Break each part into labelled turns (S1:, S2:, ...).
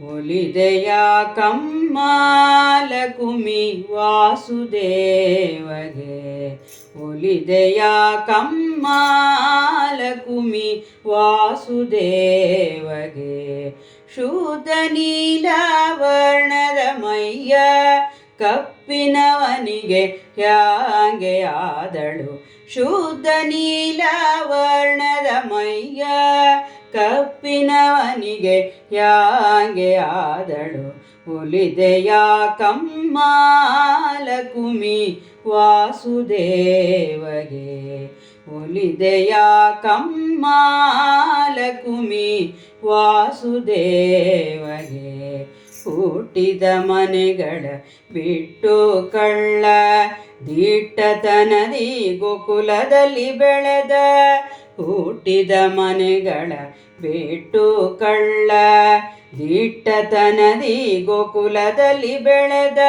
S1: ಒಲಿದೆಯ ಕಮ್ಮಾಲಕುಮಿ ವಾಸುದೇವಗೆ. ಒಲಿದೆಯ ಕಮ್ಮಾಲಕುಮಿ ವಾಸುದೇವಗೆ. ಶೂತ ನೀಲ ವರ್ಣದ ಮೈಯ ಕಪ್ಪಿನವನಿಗೆ ಹ್ಯಾಂಗೆ ಆದಳು. ಶುದ್ಧ ನೀಲ ವರ್ಣದ ಮೈಯ ಕಪ್ಪಿನವನಿಗೆ ಹ್ಯಾಂಗೆ ಆದಳು? ಒಲಿದೆಯ ಕಮ್ಮಾಲಕುಮಿ ವಾಸುದೇವಗೆ? ಒಲಿದೆಯ ಕಮ್ಮಾಲಕುಮಿ ವಾಸುದೇವಗೆ? ಹುಟ್ಟಿದ ಮನೆಗಳ ಬಿಟ್ಟು ಕಳ್ಳ ದಿಟ್ಟತನದಿ ಗೋಕುಲದಲ್ಲಿ ಬೆಳೆದ ಹುಟ್ಟಿದ ಮನೆಗಳ ಬಿಟ್ಟು ಕಳ್ಳ, ದಿಟ್ಟತನದಿ ಗೋಕುಲದಲ್ಲಿ ಬೆಳೆದ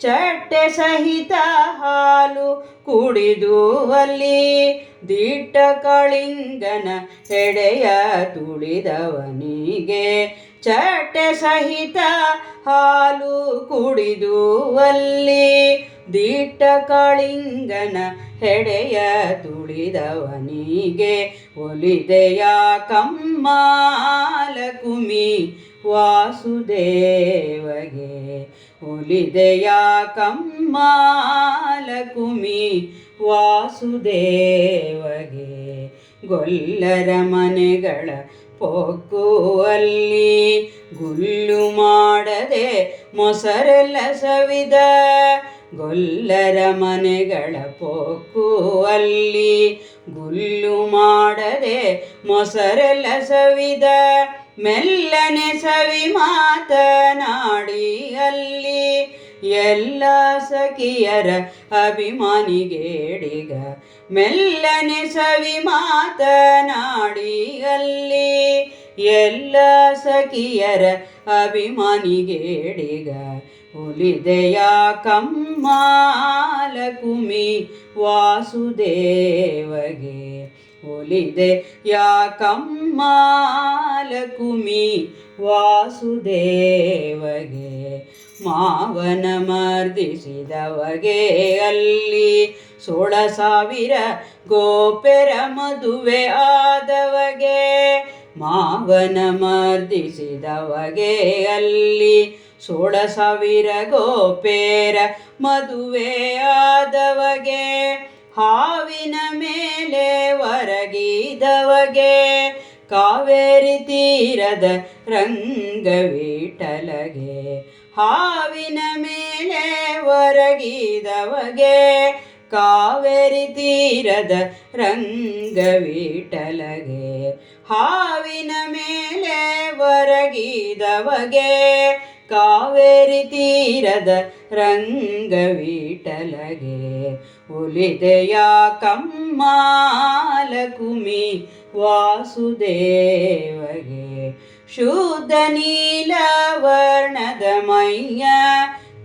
S1: ಚಟ್ಟೆ ಸಹಿತ ಹಾಲು ಕುಡಿದು ಅಲ್ಲಿ ದಿಟ್ಟ ಕಳಿಂಗನ ಎಡೆಯ ತುಳಿದವನಿಗೆ ಚಟ್ಟೆ ಸಹಿತ ಹಾಲು ಕುಡಿದು ಅಲ್ಲಿ ದಿಟ್ಟ ಕಳಿಂಗನ ಹೆಡೆಯ ತುಳಿದವನಿಗೆ ಒಲಿದೆಯ ಕಮ್ಮಾಲಕುಮಿ ವಾಸುದೇವಗೆ ಒಲಿದೆಯ ಕಮ್ಮಾಲಕುಮಿ ವಾಸುದೇವಗೆ ಗೊಲ್ಲರ ಮನೆಗಳ ಪೊಕ್ಕುವಲ್ಲಿ ಗುಲ್ಲು ಮಾಡದೆ ಮೊಸರೆಲ್ಲ ಸವಿದ ಗೊಲ್ಲರ ಮನೆಗಳ ಪೊಕ್ಕು ಅಲ್ಲಿ ಗುಲ್ಲು ಮಾಡದೆ ಮೊಸರೆಲ್ಲ ಸವಿದ ಮೆಲ್ಲನೆ ಸವಿ ಮಾತನಾಡಿ ಅಲ್ಲಿ ಎಲ್ಲ ಸಖಿಯರ ಅಭಿಮಾನಿಗೇಡಿಗ ಮೆಲ್ಲನೆ ಸವಿ ಮಾತನಾಡಿ ಅಲ್ಲಿ ಎಲ್ಲ ಸಖಿಯರ ಅಭಿಮಾನಿಗೇಡಿಗ. ಉಲಿದೆಯ ಕಮ್ಮಾಲಕುಮಿ ವಾಸುದೇವಗೆ. ಒಲಿದೆ ಯಾ ಕಮ್ಮಾಲಕುಮಿ ವಾಸುದೇವಗೆ. ಮಾವನ ಮರ್ದಿಸಿದವಗೆ ಅಲ್ಲಿ ಸೋಳ ಸಾವಿರ ಗೋಪೆರ ಮದುವೆ ಆದವಗೆ. ಮಾವನ ಮರ್ದಿಸಿದವಗೆ ಅಲ್ಲಿ ಸೋಳ ಸಾವಿರ ಗೋಪೇರ ಮದುವೆ ಆದವಗೆ, ಹಾವಿನ ಮೇಲೆ ಹೊರಗಿದವಗೆ ಕಾವೇರಿ ತೀರದ ರಂಗವೀಟಲಗೆ ಹಾವಿನ ಮೇಲೆ ಹೊರಗಿದವಗೆ ಕಾವೇರಿ ತೀರದ ರಂಗವೀಟಲಗೆ ಹಾವಿನ ಮೇಲೆ ಹೊರಗಿದವಗೆ ಕಾವೇರಿ ತೀರದ ರಂಗವೀಟಲಗೆ ಉಲಿದೆಯ ಕಮ್ಮಾಲಕುಮಿ ವಾಸುದೇವಗೆ ಶುದ್ಧ ನೀಲ ವರ್ಣದ ಮೈಯ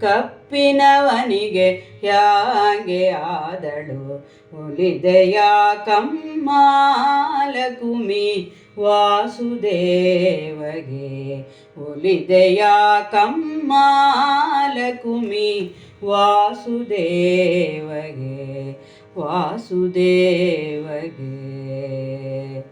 S1: ಕಪ್ಪಿನವನಿಗೆ ಹ್ಯಾಂಗೆ ಆದಳು. ಉಳಿದೆಯ ಕಮ್ಮಾಲಕುಮಿ ವಾಸುದೇವಗೆ. ಉಳಿದೆಯ ಕಮ್ಮಾಲಕುಮಿ ವಾಸುದೇವಗೆ. ವಾಸುದೇವಗೆ.